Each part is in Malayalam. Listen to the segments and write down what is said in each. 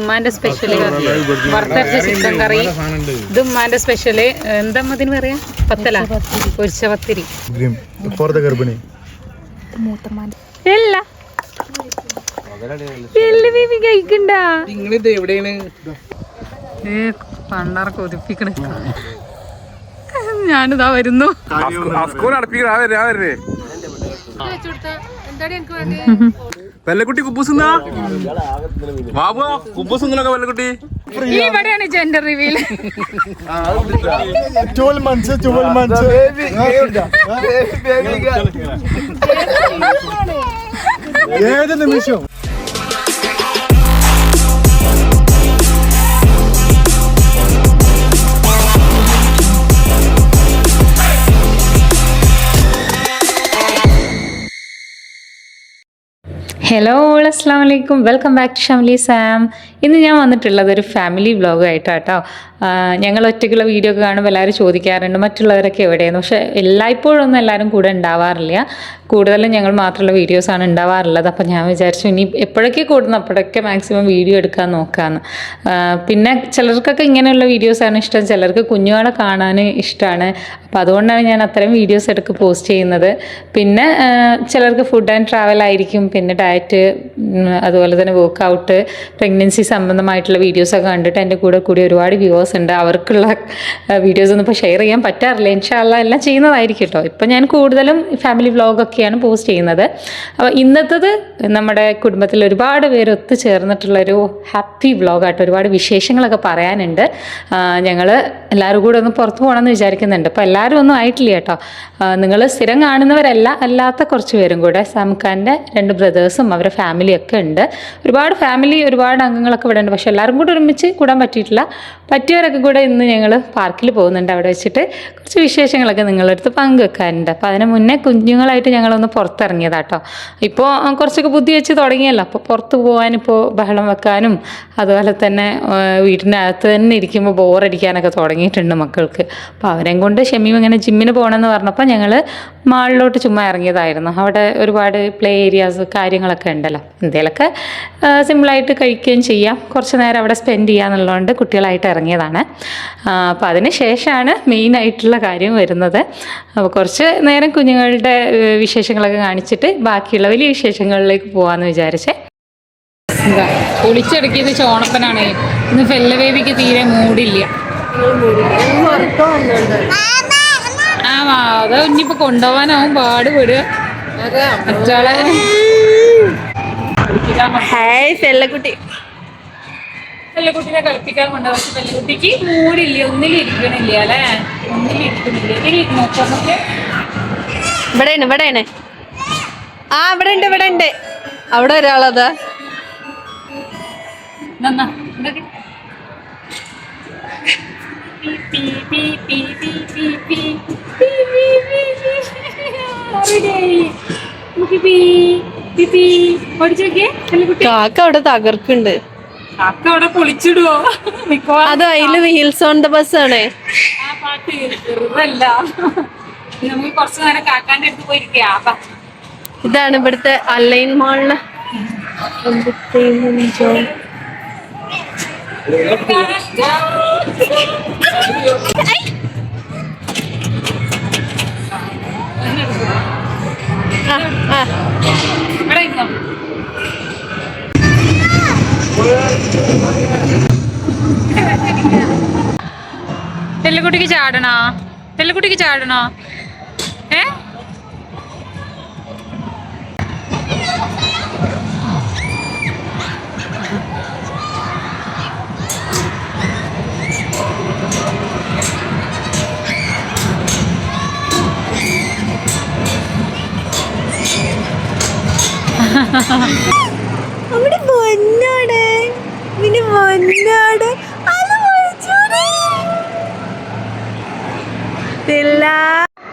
ഉമ്മാന്റെ സ്പെഷ്യൽ വറുത്തരച്ച ചിക്കൻ കറി. ഇത് ഉമ്മാന്റെ സ്പെഷ്യൽ എന്താ അതിന് പറയാ? പത്തല? പൊരിച്ച പത്തിരി ഗർഭിണി. ഇല്ല. നിങ്ങളിത് എവിടെയാണ്? ഞാനിതാ വരുന്നു. സ്കൂൾ നടപ്പിക്കണ. ആ വരെ ആ വരെ. കുബൂസുന്നാ ബാബു കുബൂസുന്നൊക്കെ ഇവിടെയാണ് gender reveal twelve months twelve months ഏത് നിമിഷം? ഹലോ ഓൾ അസ്സാം വലൈക്കും welcome back to Shamli Sam ഇന്ന് ഞാൻ വന്നിട്ടുള്ളത് ഒരു ഫാമിലി വ്ളോഗായിട്ടാണ് കേട്ടോ ഞങ്ങൾ ഒറ്റയ്ക്കുള്ള വീഡിയോ ഒക്കെ കാണുമ്പോൾ എല്ലാവരും ചോദിക്കാറുണ്ട് മറ്റുള്ളവരൊക്കെ എവിടെയെന്ന്? പക്ഷേ എല്ലായ്പ്പോഴും ഒന്നും എല്ലാവരും കൂടെ ഉണ്ടാവാറില്ല. കൂടുതലും ഞങ്ങൾ മാത്രമുള്ള വീഡിയോസാണ് ഉണ്ടാവാറുള്ളത്. അപ്പോൾ ഞാൻ വിചാരിച്ചു ഇനി എപ്പോഴൊക്കെ കൂടുന്നു അപ്പോഴൊക്കെ മാക്സിമം വീഡിയോ എടുക്കാൻ നോക്കാമെന്ന് പിന്നെ ചിലർക്കൊക്കെ ഇങ്ങനെയുള്ള വീഡിയോസാണ് ഇഷ്ടം. ചിലർക്ക് കുഞ്ഞുങ്ങളെ കാണാൻ ഇഷ്ടമാണ്. അപ്പോൾ അതുകൊണ്ടാണ് ഞാൻ അത്തരം വീഡിയോസ് എടുക്ക് പോസ്റ്റ് ചെയ്യുന്നത്. പിന്നെ ചിലർക്ക് ഫുഡ് ആൻഡ് ട്രാവൽ ആയിരിക്കും. പിന്നെ ഡയറ്റ് അതുപോലെ തന്നെ വർക്കൗട്ട് പ്രഗ്നൻസി സംബന്ധമായിട്ടുള്ള വീഡിയോസൊക്കെ കണ്ടിട്ട് എന്റെ കൂടെ കൂടി ഒരുപാട് വ്യൂവേഴ്സ് ഉണ്ട്. അവർക്കുള്ള വീഡിയോസ് ഒന്നും ഇപ്പോൾ ഷെയർ ചെയ്യാൻ പറ്റാറില്ല. ഇൻഷാല്ല എല്ലാം ചെയ്യുന്നതായിരിക്കും കേട്ടോ ഇപ്പം ഞാൻ കൂടുതലും ഫാമിലി വ്ളോഗൊക്കെയാണ് പോസ്റ്റ് ചെയ്യുന്നത്. അപ്പോൾ ഇന്നത്തത് നമ്മുടെ കുടുംബത്തിൽ ഒരുപാട് പേര് ഒത്തുചേർന്നിട്ടുള്ളൊരു ഹാപ്പി വ്ളോഗായിട്ട് ഒരുപാട് വിശേഷങ്ങളൊക്കെ പറയാനുണ്ട്. ഞങ്ങൾ എല്ലാവരും കൂടെ ഒന്ന് പുറത്ത് പോകണമെന്ന് വിചാരിക്കുന്നുണ്ട്. അപ്പോൾ എല്ലാവരും ഒന്നും ആയിട്ടില്ല കേട്ടോ നിങ്ങൾ സ്ഥിരം കാണുന്നവരല്ല അല്ലാത്ത കുറച്ച് പേരും കൂടെ. സാംഖാന്റെ രണ്ട് ബ്രദേഴ്സും അവരുടെ ഫാമിലിയൊക്കെ ഉണ്ട്. ഒരുപാട് ഫാമിലി ഒരുപാട് അംഗങ്ങളൊക്കെ ഇവിടെ ഉണ്ട്. പക്ഷെ എല്ലാവരും കൂടെ ഒരുമിച്ച് കൂടാൻ പറ്റിയിട്ടില്ല. പറ്റിയവരൊക്കെ കൂടെ ഇന്ന് ഞങ്ങൾ പാർക്കിൽ പോകുന്നുണ്ട്. അവിടെ വെച്ചിട്ട് കുറച്ച് വിശേഷങ്ങളൊക്കെ നിങ്ങളുടെ അടുത്ത് പങ്കുവെക്കാനുണ്ട്. അപ്പോൾ അതിന് മുന്നേ കുഞ്ഞുങ്ങളായിട്ട് ഞങ്ങളൊന്ന് പുറത്തിറങ്ങിയതാട്ടോ. ഇപ്പോൾ കുറച്ചൊക്കെ ബുദ്ധി വെച്ച് തുടങ്ങിയല്ലോ. അപ്പോൾ പുറത്ത് പോകാനിപ്പോൾ ബഹളം വെക്കാനും അതുപോലെ തന്നെ വീട്ടിന്റെ അകത്ത് തന്നെ ഇരിക്കുമ്പോൾ ബോറടിക്കാനൊക്കെ തുടങ്ങിയിട്ടുണ്ട് മക്കൾക്ക്. അപ്പോൾ അവരെയും കൊണ്ട് ഷമീം ഇങ്ങനെ ജിമ്മിന് പോകണമെന്ന് പറഞ്ഞപ്പോൾ ഞങ്ങൾ മാളിലോട്ട് ചുമ്മാ ഇറങ്ങിയതായിരുന്നു. അവിടെ ഒരുപാട് പ്ലേ ഏരിയാസ് കാര്യങ്ങളൊക്കെ ഉണ്ടല്ലോ. എന്തെങ്കിലുമൊക്കെ സിമ്പിളായിട്ട് കഴിക്കുകയും ചെയ്യാം. കുറച്ച് നേരം അവിടെ സ്പെൻഡ് ചെയ്യാന്നുള്ളതുകൊണ്ട് കുട്ടികളായിട്ട് ഇറങ്ങിയതാണ്. അപ്പോൾ അതിന് ശേഷമാണ് മെയിനായിട്ടുള്ള കാര്യം വരുന്നത്. അപ്പോൾ കുറച്ച് നേരം കുഞ്ഞുങ്ങളുടെ വിശേഷങ്ങളൊക്കെ കാണിച്ചിട്ട് ബാക്കിയുള്ള വലിയ വിശേഷങ്ങളിലേക്ക് പോകാമെന്ന് വിചാരിച്ചേ. എന്താ പൊളിച്ചടുക്കിയത് ചോണപ്പനാണ്. ഇന്ന് ഫെല്ലവേവിക്ക് തീരെ മൂടില്ല. ആ അത് ഇനിയിപ്പോ കൊണ്ടുപോകാനാവും. പാടുപെടുക മറ്റാളെ ഹായ് ഫെല്ലക്കുട്ടി പെല്ലുകുട്ടിനെ കളിപ്പിക്കാൻ കൊണ്ട് പക്ഷെ പെല്ലുകുട്ടിക്ക് മൂടില്ല? ഒന്നിലിരിക്കണില്ല അല്ലെ? ഒന്നിലിരിക്കണില്ല ഇതിലിരുന്നു ആ ഇവിടെ ഉണ്ട് ഇവിടെ ഉണ്ട് അവിടെ ഒരാളത്. കാക്ക അവിടെ തകർക്കുണ്ട് അവിടെ പൊളിച്ചിടുവോ മിക്കവാറും അത് അതിൽ വീൽസ് ഓൺ ദ ബസ് ആണ്? ആ പാട്ട് വെറുതല്ല. നമ്മൾ കുറച്ച് നേരം കാക്കാന്റെ അടുത്ത് പോയിരിക്കാ അപ്പൊ. ഇതാണ് ഇവിടുത്തെ അലൈൻ മാളിൽ. ആ ആ. തെല്ലുകുട്ടിക്ക് ചാടണോ തെല്ലുകുട്ടിക്ക് ചാടണോ ഏ Ha ha ha.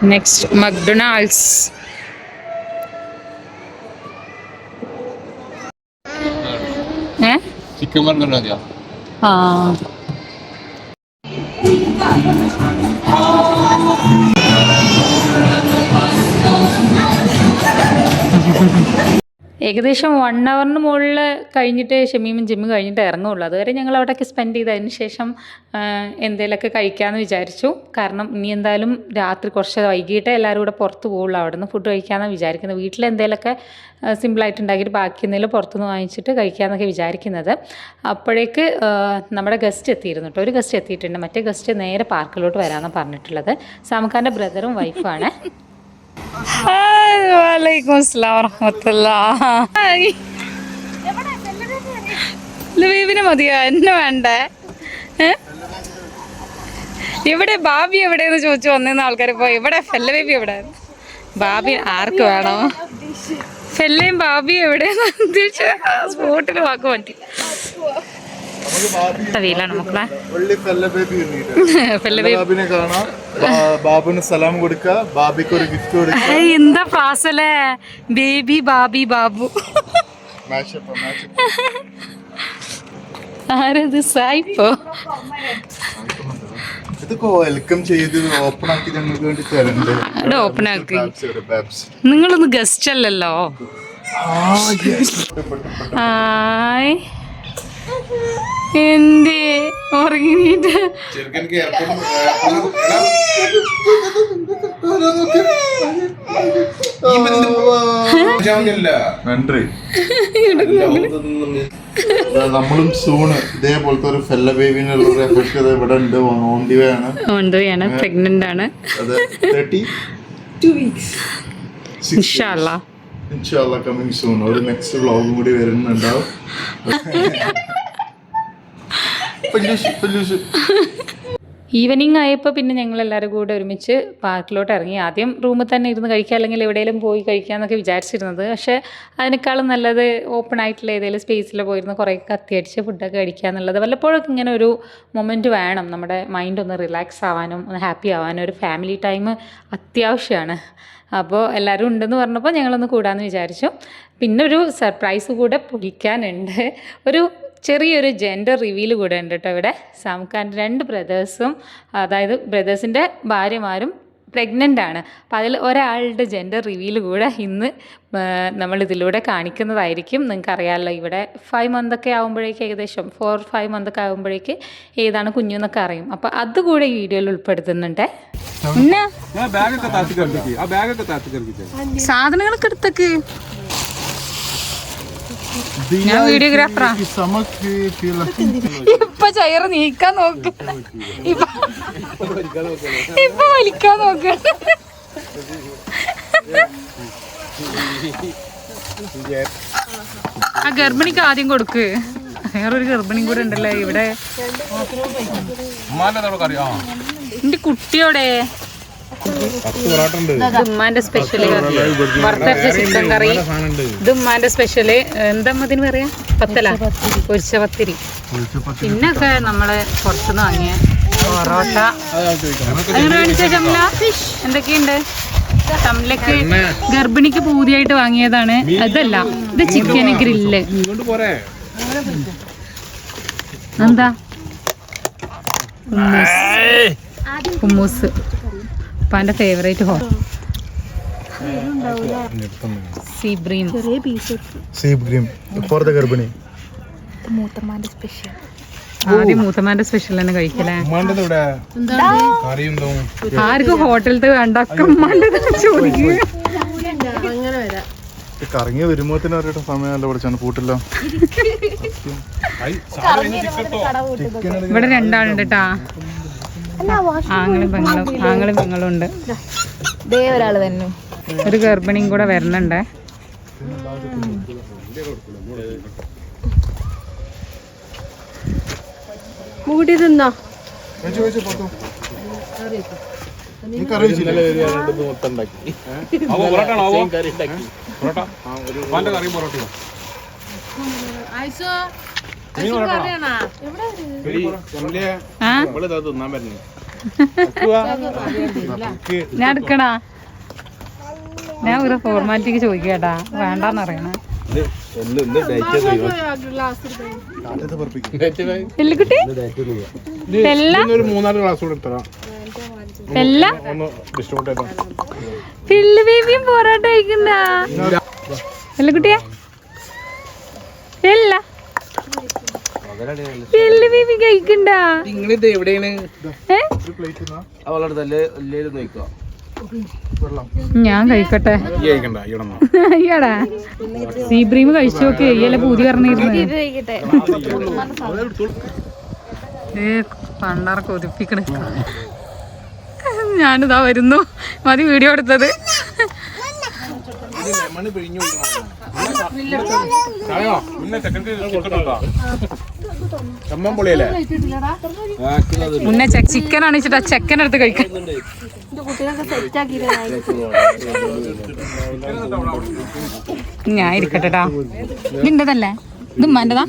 Next McDonald's chicken burger हाँ ഏകദേശം വൺ അവറിന് മുകളിൽ കഴിഞ്ഞിട്ട് ഷമീമും ജിമ്മും കഴിഞ്ഞിട്ട് ഇറങ്ങുള്ളൂ. അതുവരെ ഞങ്ങൾ അവിടെയൊക്കെ സ്പെൻഡ് ചെയ്തതിന് ശേഷം എന്തെങ്കിലുമൊക്കെ കഴിക്കാമെന്ന് വിചാരിച്ചു. കാരണം ഇനി എന്തായാലും രാത്രി കുറച്ച് വൈകിട്ട് എല്ലാവരും കൂടെ പുറത്ത് പോകുള്ളൂ അവിടെ നിന്ന് ഫുഡ് കഴിക്കാമെന്ന് വിചാരിക്കുന്നത് വീട്ടിൽ എന്തെങ്കിലുമൊക്കെ സിമ്പിളായിട്ട് ഉണ്ടാക്കിയിട്ട് ബാക്കി എന്തെങ്കിലും പുറത്തുനിന്ന് വാങ്ങിച്ചിട്ട് കഴിക്കാമെന്നൊക്കെ വിചാരിക്കുന്നത്. അപ്പോഴേക്ക് നമ്മുടെ ഗസ്റ്റ് എത്തിയിരുന്നു കേട്ടോ ഒരു ഗസ്റ്റ് എത്തിയിട്ടുണ്ട്. മറ്റേ ഗസ്റ്റ് നേരെ പാർക്കിലോട്ട് വരാമെന്നാണ് പറഞ്ഞിട്ടുള്ളത്. സാമക്കാന്റെ ബ്രദറും വൈഫാണ് വലൈക്കും അസ്സലാം വറഹമത്തുള്ള. ലബീബിന് മതിയോ? എന്നെ വേണ്ടേ? ഇവിടെ ബാബി എവിടെയെന്ന് ചോദിച്ചു വന്നിരുന്ന ആൾക്കാർ പോയി. ഇവിടെ ഫെല്ല ബേബി എവിടെ? ബാബി ആർക്ക് വേണം? ഫെല്ലയും ബാബി എവിടെയെന്ന് സ്പോട്ടിൽ വാക്ക് പറ്റി വീലാണ് മക്കളെ. ബാബിനെ സലാം ബാബിക്ക് ഒരു ഗിഫ്റ്റ് എന്താ പ്രാസലേ ബേബി ബാബി ബാബു. ആരത്? സായിപ്പോ? നിങ്ങളൊന്ന് ഗസ്റ്റ് അല്ലല്ലോ? ഹായ്. എന്തേ? ഉറങ്ങിട്ട് നമ്മളും സൂണ് ഇതേപോലത്തെ ഒരു ഫെല്ല ബേബിനുള്ള ഒരു എഫക്ട് ഇവിടെ ഉണ്ട്. ഓണ്ടിവയാണ്. ഓണ്ടിവയാണ് പ്രഗ്നന്റ് ആണ്. ഇൻഷാല്ല ഇൻഷാല്ല കമ്മിങ് സൂൺ ഒരു നെക്സ്റ്റ് വ്ളോഗും കൂടി വരുന്നുണ്ടാവും. ഈവനിങ് ആയപ്പോൾ പിന്നെ ഞങ്ങൾ എല്ലാവരും കൂടെ ഒരുമിച്ച് പാർക്കിലോട്ട് ഇറങ്ങി. ആദ്യം റൂമിൽ തന്നെ ഇരുന്ന് കഴിക്കുക അല്ലെങ്കിൽ എവിടെയെങ്കിലും പോയി കഴിക്കാമെന്നൊക്കെ വിചാരിച്ചിരുന്നത്. പക്ഷേ അതിനേക്കാളും നല്ലത് ഓപ്പൺ ആയിട്ടുള്ള ഏതെങ്കിലും സ്പേസിൽ പോയിരുന്ന് കുറേ കത്തിയടിച്ച് ഫുഡൊക്കെ കഴിക്കുക എന്നുള്ളത്. വല്ലപ്പോഴൊക്കെ ഇങ്ങനെ ഒരു മൊമെന്റ് വേണം. നമ്മുടെ മൈൻഡ് ഒന്ന് റിലാക്സ് ആവാനും ഒന്ന് ഹാപ്പി ആവാനും. ഒരു ഫാമിലി ടൈം അത്യാവശ്യമാണ് അപ്പോൾ എല്ലാവരും ഉണ്ടെന്ന് പറഞ്ഞപ്പോൾ ഞങ്ങളൊന്ന് കൂടാമെന്ന് വിചാരിച്ചു. പിന്നെ ഒരു സർപ്രൈസ് കൂടെ പൊളിക്കാനുണ്ട്. ഒരു ചെറിയൊരു ജെൻഡർ റിവീൽ കൂടെ ഉണ്ട് കേട്ടോ ഇവിടെ. സാംഖാന്റെ രണ്ട് ബ്രദേഴ്സും അതായത് ബ്രദേഴ്സിന്റെ ഭാര്യമാരും പ്രഗ്നന്റ് ആണ്. അപ്പോൾ അതിൽ ഒരാളുടെ ജെൻഡർ റിവീൽ കൂടെ ഇന്ന് നമ്മൾ ഇതിലൂടെ കാണിക്കുന്നതായിരിക്കും. നിങ്ങൾക്ക് അറിയാമല്ലോ ഇവിടെ ഫൈവ് മന്തൊക്കെ ആകുമ്പോഴേക്ക് ഏകദേശം ഫോർ ഫൈവ് മന്തൊക്കെ ആകുമ്പോഴേക്ക് ഏതാണ് കുഞ്ഞു എന്നൊക്കെ അറിയും. അപ്പോൾ അതുകൂടെ ഈ വീഡിയോയിൽ ഉൾപ്പെടുത്തുന്നുണ്ട്. സാധനങ്ങളൊക്കെ ഞാൻ ഞാൻ വീഡിയോഗ്രാഫറാ ഇപ്പൊ ചൈറ് നീക്കാൻ നോക്ക്. ഇപ്പൊ വലിക്കാൻ നോക്ക്. ആ ഗർഭിണിക്ക് ആദ്യം കൊടുക്ക്. വേറൊരു ഗർഭിണിയും കൂടെ ഉണ്ടല്ലേ ഇവിടെ. എന്റെ കുട്ടിയോടെ. ഉമ്മാന്റെ സ്പെഷ്യൽ വറുത്തരച്ച ചിക്കൻ കറി. ഇത് ഉമ്മാന്റെ സ്പെഷ്യൽ എന്താ അതിന് പറയാ? പത്തല? പൊരിച്ച പത്തിരി പിന്നൊക്കെ നമ്മളെ പുറത്തുനിന്ന് വാങ്ങിയ പൊറോട്ട. അങ്ങനെ കാണിച്ച ചമ്മല എന്തൊക്കെയുണ്ട്? ചമ്മലക്ക് ഗർഭിണിക്ക് പൂതിയായിട്ട് വാങ്ങിയതാണ്. അതല്ല ഇത് ചിക്കൻ ഗ്രില്ല്. എന്താ? ഹുമ്മൂസ് ഉപ്പാന്റെ ഫേവറേറ്റ് ഗർഭിണി. ആദ്യം മൂത്തമാന്റെ സ്പെഷ്യൽ തന്നെ കഴിക്കലേ ആർക്കും ഹോട്ടലത്തെ വേണ്ട? ഉമ്മാന്റെ ചോദിക്കുക കറങ്ങി വരുമ്പോത്തിന് അവരുടെ സമയമല്ല പഠിച്ചാണ് കൂട്ടില്ല ഇവിടെ രണ്ടാളുണ്ട് കേട്ടാ ആങ്ങളും പെങ്ങളും ആങ്ങളും പെങ്ങളും ഉണ്ട് ഒരാൾ തന്നെ. ഒരു ഗർഭിണിയും കൂടെ വരുന്നുണ്ടേ മൂടി തിന്നോ പൊറോട്ട ഞാൻ എടുക്കണാ ഞാൻ ഒരു ഫോർമാലിറ്റിക്ക് ചോദിക്കട്ടാ വേണ്ടാന്ന് പറയണ. ചെയ്തോ പിള്ളു ബേബിയും പോരാട്ടം കഴിക്കണ്ട? എല്ലുകുട്ടിയെ? വെള്ളി ബേബി കഴിക്കണ്ടാ? നിങ്ങളിത് എവിടെയാണ്? ഏ? അവളുടെ തല്ല് എല്ലാവരും നോക്കുക ഞാൻ കഴിക്കട്ടെ. അയ്യടാ സീബ്രീം കഴിച്ചു നോക്കി അയ്യല്ല പൂതി പറഞ്ഞിരുന്നു. ഒതുപ്പിക്കണേ ഏ പണ്ടാറ കൊതിപ്പിക്കണ് ഞാനിതാ വരുന്നു. മതി വീഡിയോ എടുത്തത്. മണി പിഴിഞ്ഞു കളയോ മുന്നേ ചിക്കൻ ആണ് വെച്ചിട്ട് ആ ചെക്കൻ എടുത്ത് കഴിക്കാൻ. ഞാൻ ഇരിക്കട്ടെടാ ഇതിന്റെതല്ലേ ഇത് ഉമ്മാന്റെതാ?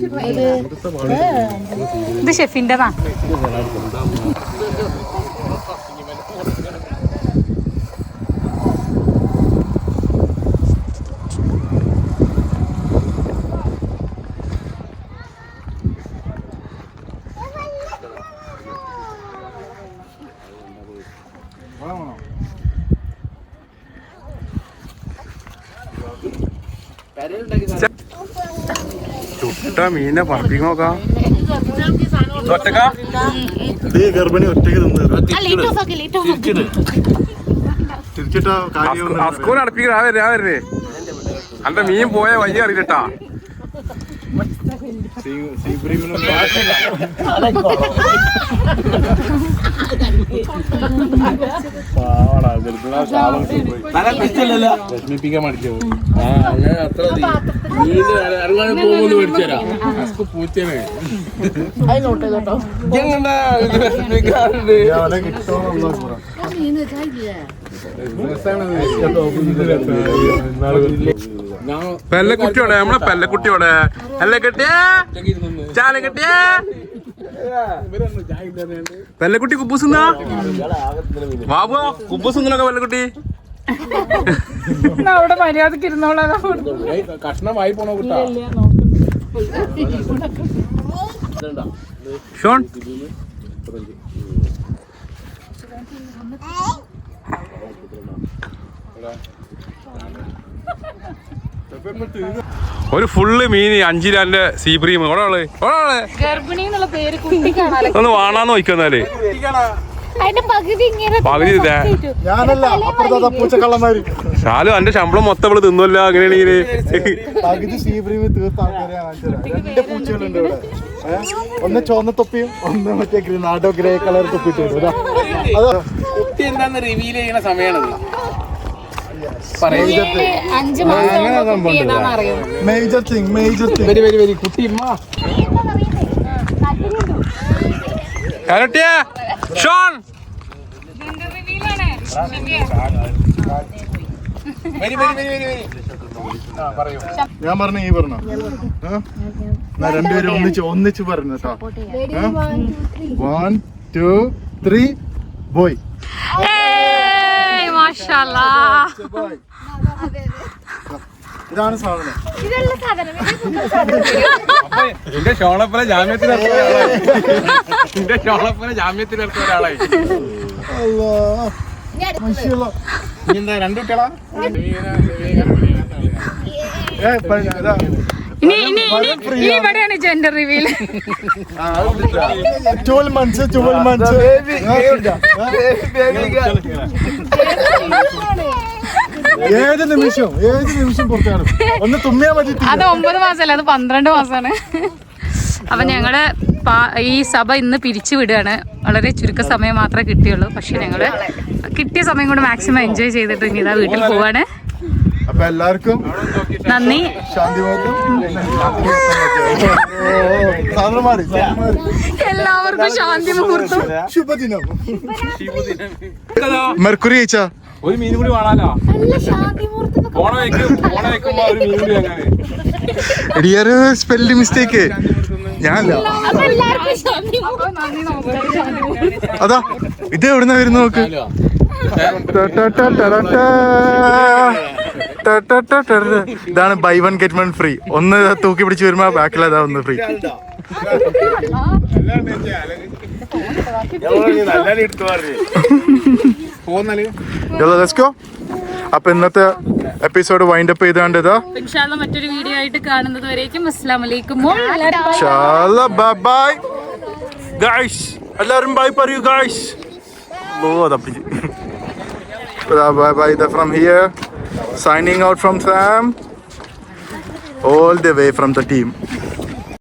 ഇത് ഷെഫിന്റെതാ? ചുട്ട മീനെ പറപ്പിക്കാൻ നോക്കാം ഒറ്റക്ക ഇതേ ഗർഭിണി ഒറ്റയ്ക്ക് തിരിച്ചിട്ടാ കാര്യം അസ്കൂർ അടുപ്പിക്കാൻ ആ വരെ ആ വരെ അന്റെ മീൻ പോയ വഴി അറിയില്ലട്ടാ വിഷമിപ്പിക്കാൻ മടിച്ചു അത്ര ഇറങ്ങാൻ പോകുമ്പോൾ മേടിച്ചു തരാം പൂച്ചേനെ എങ്ങനെ കുട്ടിയോടെ നമ്മളെ പെല്ലെ കുട്ടിയോടെ പെല്ലക്കുട്ടിയോടെ. നമ്മളെ പെല്ലക്കുട്ടിയോടെ. അല്ലേ കെട്ടിയേ? ചാല കെട്ടിയേ? പെല്ലക്കുട്ടി കുബൂസുന്നാ ബാബു കുബൂസുന്നൊക്കെ പെല്ലക്കുട്ടി. അവിടെ മര്യാദയ്ക്ക് ഇരുന്നോളാം കഷ്ണമായി പോണോ കുട്ടാ? ഷോൺ? ഒരു ഫുള്ള് മീൻ അഞ്ചിലാന്റെ സീബ്രീം കുട്ടി കാണാൻ ഒന്ന് വാണാന്ന് നോക്കുന്നാൽ പകുതി ശാലു അന്റെ ശമ്പളം മൊത്തം ഇവിടെ. തിന്നുമല്ല അങ്ങനെയാണെങ്കിൽ? ഒന്ന് ചുവന്ന തൊപ്പിയും ഒന്ന് മറ്റേ ഗ്രനാഡോ നാടോ ഗ്രേ കളർ തൊപ്പിട്ട്. കുട്ടി എന്താന്ന് റിവീൽ ചെയ്യുന്ന സമയമാണത് അഞ്ചു മാസം കുട്ടി ഏതാണെന്ന് അറിയോ? മേജർ തിങ് മേജർ തിങ് വരി വരി വരി. കുട്ടി ഷോൺ. ഞാൻ പറഞ്ഞ ഈ പറഞ്ഞു? ഞാൻ രണ്ടുപേരും ഒന്നിച്ച് ഒന്നിച്ച് പറഞ്ഞു കേട്ടോ. വൺ ടു ത്രീ ബോയ് മാഷാല്ലാ. ഇതാണ് സാധനം. എന്റെ ഷോളപ്പന ജാമ്യത്തിൽ എന്റെ ഷോളപ്പന ജാമ്യത്തിൽ ഇറക്കിയ ഒരാളായി. എന്താ രണ്ടു കുട്ടികളാ? ഏ. ഇനി ഇനി ഇനി ഇനി ഇവിടെയാണ് gender reveal twelve months twelve months ഏത് നിമിഷം ഏത് നിമിഷം പുറത്താണ് ഒന്ന് തുമ്മിയാ മതി അത് ഒമ്പത് മാസമല്ല അത് പന്ത്രണ്ട് മാസാണ് അപ്പൊ ഞങ്ങൾ ഈ സഭ ഇന്ന് പിരിച്ചു വിടുകയാണ് വളരെ ചുരുക്ക സമയം മാത്രമേ കിട്ടിയുള്ളൂ പക്ഷെ ഞങ്ങൾ കിട്ടിയ സമയം കൊണ്ട് മാക്സിമം എൻജോയ് ചെയ്തിട്ട് ഇനി ഇതാ വീട്ടിൽ പോവാണ് അപ്പൊ എല്ലാവർക്കും നന്ദി. ശാന്തി എല്ലാവർക്കും ശാന്തി മുഹൂർത്തം ശുഭദിനം. മെർക്കുറി അയച്ചാ ഒരു മീൻ കൂടി വേണാലോ എടിയൊരു സ്പെല്ലിംഗ് മിസ്റ്റേക്ക് ഞാനല്ല. അതാ ഇത് എവിടുന്ന വരുന്ന നോക്ക്? ഇതാണ് buy one get one free ഒന്ന് തൂക്കി പിടിച്ച് വരുമ്പോ ബാക്കിൽ അതാ ഒന്ന് ഫ്രീ അപ്പൊ ഇന്നത്തെ എപ്പിസോഡ് വൈൻഡ് അപ്പ് ചെയ്താണ്ട് ഇതാ. മറ്റൊരു വീഡിയോ ആയിട്ട് കാണുന്നത് വരേക്കും. അസ്സാം വലൈക്കും ബൈ ബൈ ഗായ്സ് എല്ലാവരും ബൈ പറയൂ ഗായ്സ് ഓ അതപ്പിച്ച്. Bye bye from here Signing out from Sam, all the way from the team.